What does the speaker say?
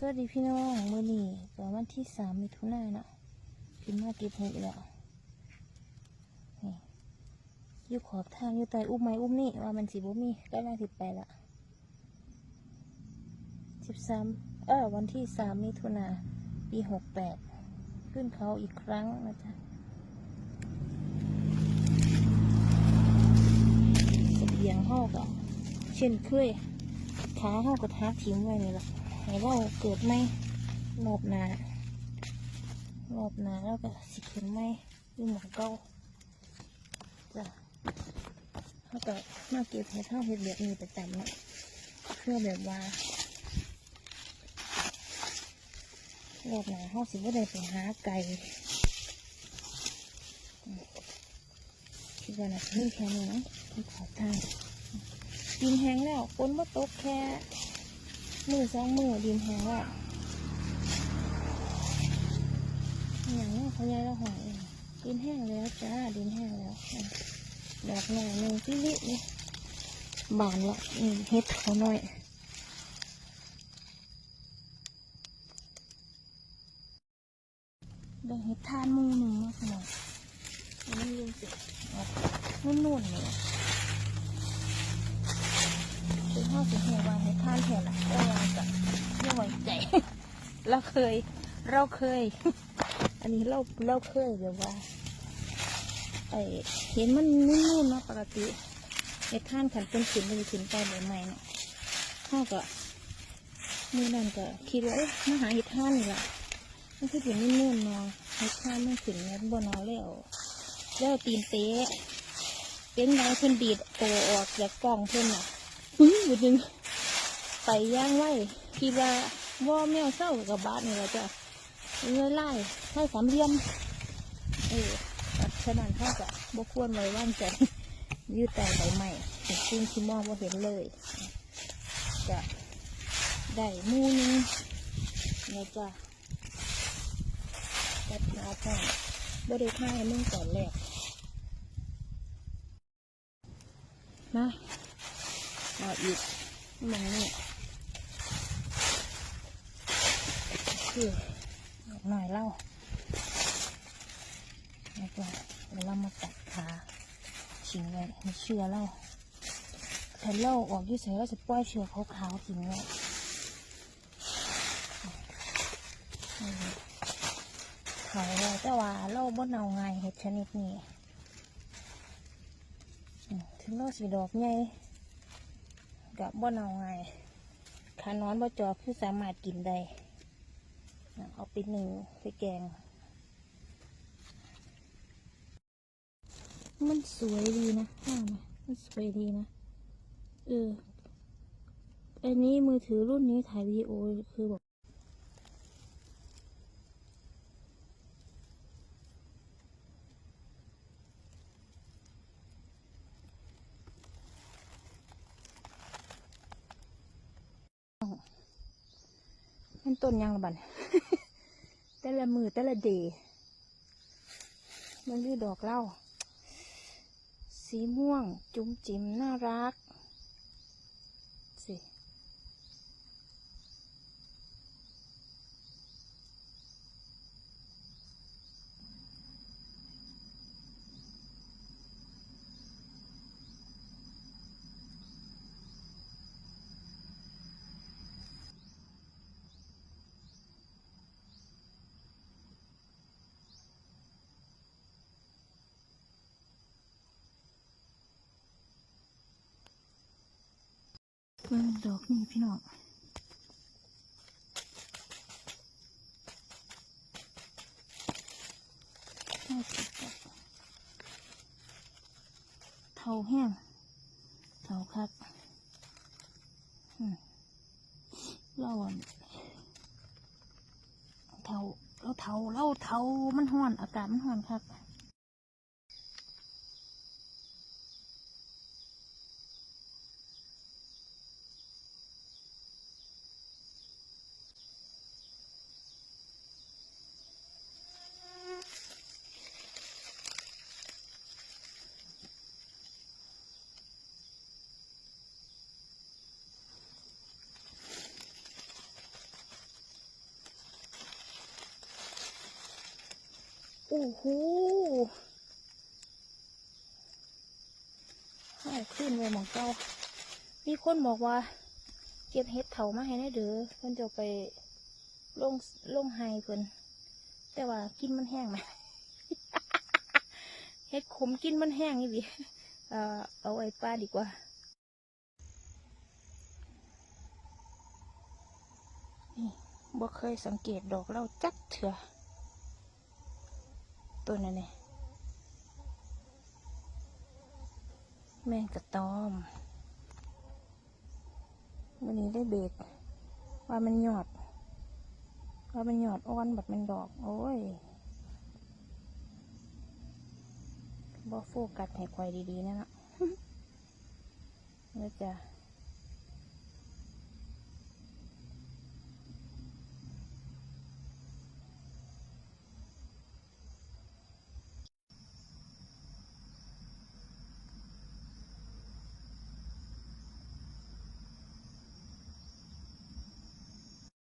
สวัสดีพี่น้องมื่อนี้ก็วันที่สามมิถุนายนเนาะพิมพ์มาเก็บเห็ดแล้วนี่อยู่ขอบทางอยู่ใต้อุ้มไม้อุ้มนี่ว่ามันสีบุมีก็น่าสิไปละสิบสามเออวันที่สามมิถุนาปีหกแปดขึ้นเขาอีกครั้งนะจ๊ะเสบียงห่อก็เช่นเคยขาห่อก็ทักทิ้งไว้นี่แหละ ให้เราเกิดไหมรอบหนารอบหนาแล้วก็สิขึ้นไหมอยู่หมองเก้าจ้ะเขาก็มาเก็บเห็ดเท่าเห็ดแบบนี้ประจำเนาะเพื่อแบบว่ารอบหนาเขาสิว่าได้ไปหาไก่อืมคิดว่าน่ะนี่แค่นี้นะที่ขอทางดินแห้งแล้วฝนมาตกแค่ มือสองมือดินแห้งแล้วอย่างนี้เขาย้ายละหอยดินแห้งแล้วจ้าดินแห้งแล้วดอกหน่อยหนึ่งพี่ลินี่บานละเฮ็ดเขาหน่อยได้เฮ็ดทานหมูหนึ่งมาขนาดนี่ยังเสร็จนุ่นๆเลยคือห้าสิหัววาให้ทานแทนละก็วางกับไม่ไว้ใจเราเคย เราเคย อันนี้เราเราเคยแบบว่าไอเห็นมันนุ่นๆเนาะปกติไอ้ท่านขันเป็นขืนเป็นขืนไปใหม่เนาะข้าก็มือนั่นก็คิดว่าเอ๊ะมาหาเห็ดท่านนี่แหละมันคือถึงนุ่นๆเนาะเห็ดท่านมันขืนแล้วบนเอแล้วแล้วตีนเตะเป็นไงเพิ่นดีดโตออกจากกล่องเพิ่นอะ ปึ้อยู่นึงไปย่างไว้คิดว่าว่าแมวเศร้ากับบาสนี่แหละจ้ะเงยไล่ให้สามเหลี่ยมเออฉะนั้นเขาจะบควรไว้ว่างใจยืดแต่ใบใหม่ซึ่งที่มองว่าเห็นเลย จะได้มูนึงเนี่ยจ้ะจัดหาพ่อบริท่ายมึงก่อนแรกนะ เอาอีกมันนี่คือหน่อยเล่าแล้วก็เดี๋ยวเรามาตัดขาทิ้งไว้ไม่เชื่อเล่าถ้าเล่าออกที่ใส่ก็จะปล่อยเชือกขาวๆทิ้งไว้เขาเลยแต่ว่าเล่าบนเอาไงเห็ดชนิดนี้ถึงเล่าสีดอกใหญ่ กับบนเอาไงขานอนบ่จอคือสามารถกินได้เอาไปหนึ่งไปแกง มันสวยดีนะห้ามมันสวยดีนะ เออ อันนี้มือถือรุ่นนี้ถ่ายวีดีโอคือบอก ต้นยังละบันแต่ละมือแต่ละเดย์มันคือดอกเล่า สีม่วง จุ๋มจิ๋มน่ารัก สิ เบิ่งดอกนี่พี่น้องน่าสิดอเท่าแห้งเท่าคักอืมเราอะเท่าเราเท่าเราเทามันห้อน อากาศมันห้อนคักโโหให้ขึ้นไปหมองเจ้ามีคนบอกว่า เก็บเห็ดเถามาให้ได้เด้อเพิ่นจะไปลงลงไฮเพิ่นแต่ว่ากินมันแห้งไหมเห็ดขมกินมันแห้งนี่ดิเออเอาไว้ป้าดีกว่า นี่บ่เคยสังเกตดอกเราจักเถื่อ ตัวนั้นเนี่ยแมงกระตอมวันนี้ได้เบรกว่ามันหยอด ว่ามันหยอดอ้อนแบบมันดอก โอ้ยบอโฟกัสให้ควายดีๆนะเนาะแล้วจะ